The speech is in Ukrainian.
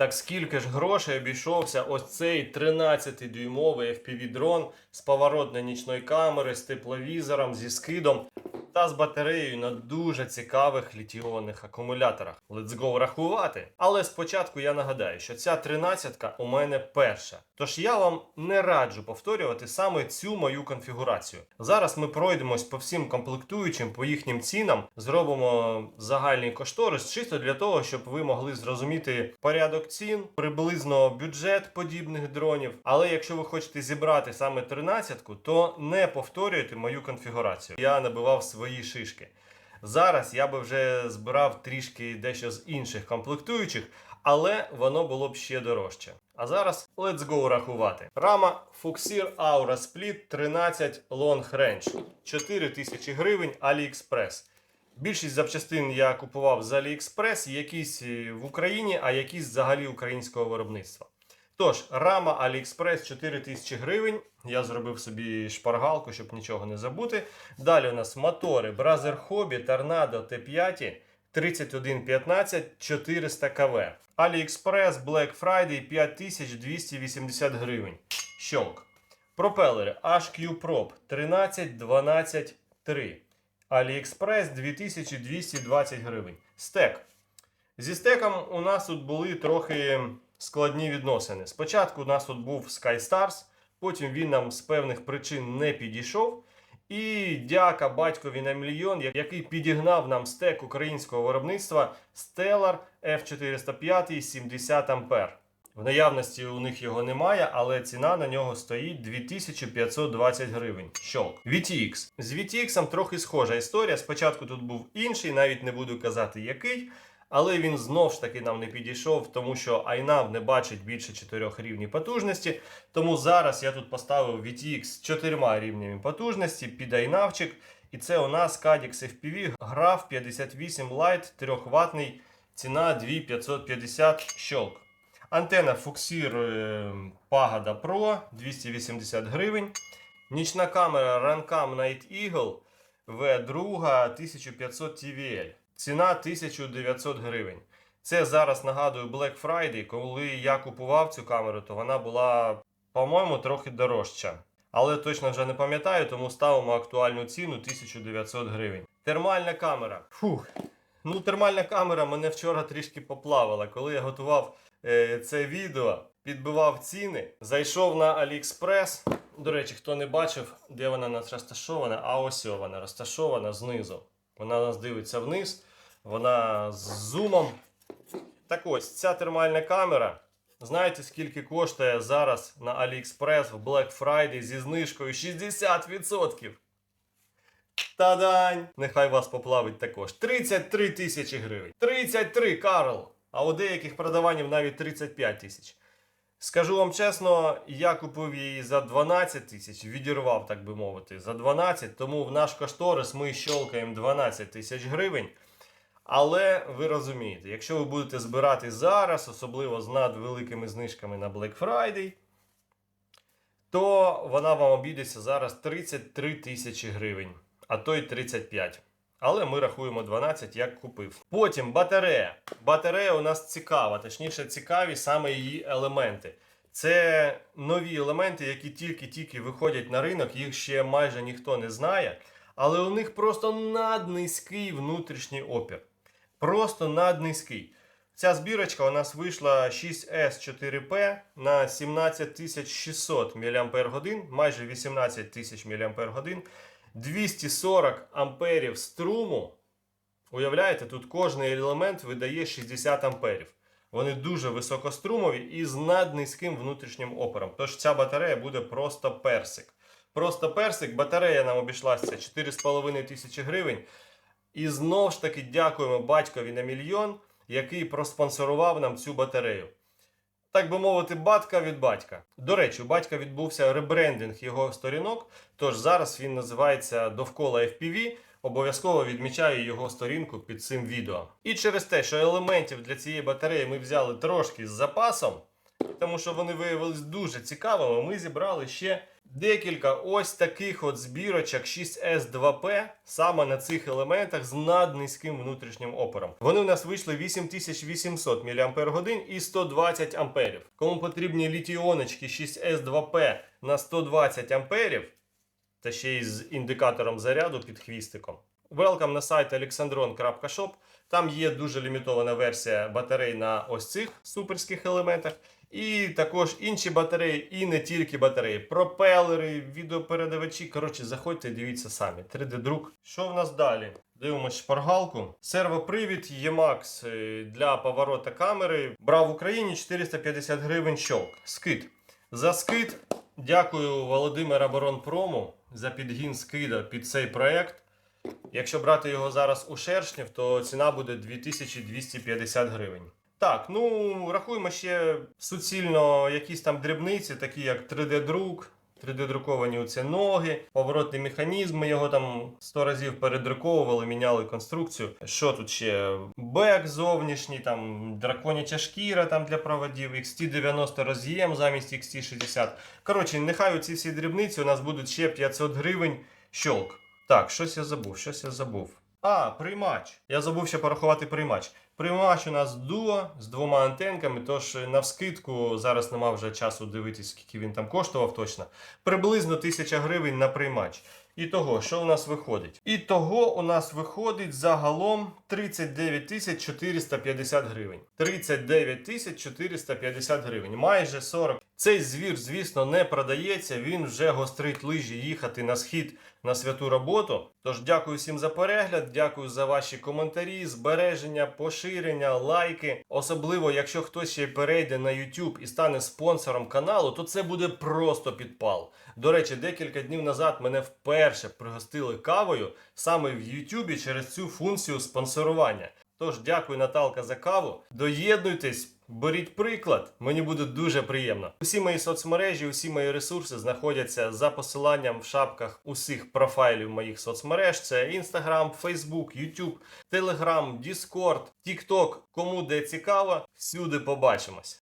Так скільки ж грошей обійшовся ось цей 13-дюймовий FPV-дрон з поворотної нічної камери, з тепловізором, зі скидом та з батареєю на дуже цікавих літіонних акумуляторах. Let's go рахувати. Але спочатку я нагадаю, що ця 13 у мене перша. Тож я вам не раджу повторювати саме цю мою конфігурацію. Зараз ми пройдемось по всім комплектуючим, по їхнім цінам, зробимо загальний кошторис, чисто для того, щоб ви могли зрозуміти порядок цін, приблизно бюджет подібних дронів. Але якщо ви хочете зібрати саме 13-ку, то не повторюйте мою конфігурацію. Я набивав свої шишки. Зараз я би вже збирав трішки дещо з інших комплектуючих, але воно було б ще дорожче. А зараз let's go рахувати. Рама Fuxir Aura Split 13 Long Range 4000 гривень AliExpress. Більшість запчастин я купував з AliExpress, якісь е, в Україні, а якісь взагалі українського виробництва. Тож, рама AliExpress 4000 гривень. Я зробив собі шпаргалку, щоб нічого не забути. Далі у нас мотори Brother Hobby Tornado T5 3115 400 КВ. AliExpress Black Friday 5280 гривень. Щолк. Пропелери HQ Prop 13 12 3. AliExpress 2220 гривень. Стек. Зі стеком у нас тут були трохи складні відносини. Спочатку у нас тут був SkyStars, потім він нам з певних причин не підійшов. І дяка батькові на мільйон, який підігнав нам стек українського виробництва Stellar F405 70 А. В наявності у них його немає, але ціна на нього стоїть 2520 гривень. Щолк. VTX. З VTX трохи схожа історія. Спочатку тут був інший, навіть не буду казати який. Але він знов ж таки нам не підійшов, тому що iNav не бачить більше 4 рівнів потужності. Тому зараз я тут поставив VTX з 4 рівнями потужності під iNavчик. І це у нас Cadix FPV Graph 58 Lite 3 ватний, ціна 2550 щолк. Антена Fuxir Pagada Pro 280 гривень. Нічна камера Runcam Night Eagle V2 1500 TVL. Ціна 1900 гривень. Це зараз нагадую Black Friday. Коли я купував цю камеру, то вона була, по-моєму, трохи дорожча. Але точно вже не пам'ятаю, тому ставимо актуальну ціну 1900 гривень. Термальна камера. Фух. Ну, термальна камера мене вчора трішки поплавила. Коли я готував е, це відео, підбивав ціни, зайшов на AliExpress. До речі, хто не бачив, де вона у нас розташована, а ось вона розташована знизу. Вона нас дивиться вниз, вона з зумом. Так ось, ця термальна камера. Знаєте, скільки коштує зараз на AliExpress в Black Friday зі знижкою 60%? Та-дань! Нехай вас поплавить також. 33 тисячі гривень. 33, Карл! А у деяких продаванів навіть 35 тисяч. Скажу вам чесно, я купив її за 12 тисяч, відірвав, так би мовити, за 12, тому в наш кошторис ми щолкаємо 12 тисяч гривень. Але ви розумієте, якщо ви будете збирати зараз, особливо з надвеликими знижками на Black Friday, то вона вам обійдеться зараз 33 тисячі гривень, а то й 35. Але ми рахуємо 12, як купив. Потім батарея. Батарея у нас цікава, точніше, цікаві саме її елементи. Це нові елементи, які тільки-тільки виходять на ринок, їх ще майже ніхто не знає. Але у них просто наднизький внутрішній опір. Просто наднизький. Ця збірочка у нас вийшла 6S4P на 17600 мАч, майже 18 тисяч мАч. 240 амперів струму. Уявляєте, тут кожен елемент видає 60 амперів. Вони дуже високострумові і з наднизьким внутрішнім опором. Тож ця батарея буде просто персик. Просто персик, батарея нам обійшлася 4,5 тисячі гривень. І знов ж таки дякуємо батькові на мільйон, який проспонсорував нам цю батарею. Так би мовити, батька від батька. До речі, у батька відбувся ребрендинг його сторінок, тож зараз він називається Довкола FPV. Обов'язково відмічаю його сторінку під цим відео. І через те, що елементів для цієї батареї ми взяли трошки з запасом, тому що вони виявились дуже цікавими. Ми зібрали ще декілька ось таких от збірочок 6S2P саме на цих елементах з наднизьким внутрішнім опором. Вони у нас вийшли 8800 мАч і 120 А. Кому потрібні літіоночки 6S2P на 120 А, та ще й з індикатором заряду під хвістиком. Welcome на сайт alexandron.shop. Там є дуже лімітована версія батарей на ось цих суперських елементах. І також інші батареї, і не тільки батареї, пропелери, відеопередавачі. Коротше, заходьте, дивіться самі. 3D-друк. Що в нас далі? Дивимось шпаргалку. Сервопривід Emax е, для поворота камери. Брав в Україні 450 гривень щолк. Скид. За скид дякую Володимира Боронпрому за підгін скида під цей проект. Якщо брати його зараз у шершнів, то ціна буде 2250 гривень. Так, ну рахуємо ще суцільно якісь там дрібниці, такі як 3D-друк, 3D-друковані оці ноги, поворотний механізм. Ми його там 100 разів передруковували, міняли конструкцію. Що тут ще? Бек зовнішній, там драконяча шкіра там для проводів, XT90 роз'єм замість XT60. Коротше, нехай оці всі дрібниці у нас будуть ще 500 гривень щолк. Так, щось я забув, щось я забув. А, приймач. Я забув ще порахувати приймач. Приймач у нас дуо з двома антенками, тож навскидку зараз нема вже часу дивитись, скільки він там коштував точно. Приблизно 1000 гривень на приймач. І того, що у нас виходить? І того у нас виходить загалом 39 450 гривень. 39 450 гривень, майже 40. Цей звір, звісно, не продається. Він вже гострить лижі їхати на схід на святу роботу. Тож дякую всім за перегляд, дякую за ваші коментарі, збереження, поширення, лайки. Особливо, якщо хтось ще перейде на YouTube і стане спонсором каналу, то це буде просто підпал. До речі, декілька днів назад мене вперше пригостили кавою саме в YouTube через цю функцію спонсорування. Тож дякую, Наталка, за каву. Доєднуйтесь, беріть приклад. Мені буде дуже приємно. Усі мої соцмережі, усі мої ресурси знаходяться за посиланням в шапках усіх профайлів моїх соцмереж. Це Instagram, Facebook, YouTube, Telegram, Discord, TikTok. Кому де цікаво, всюди побачимось.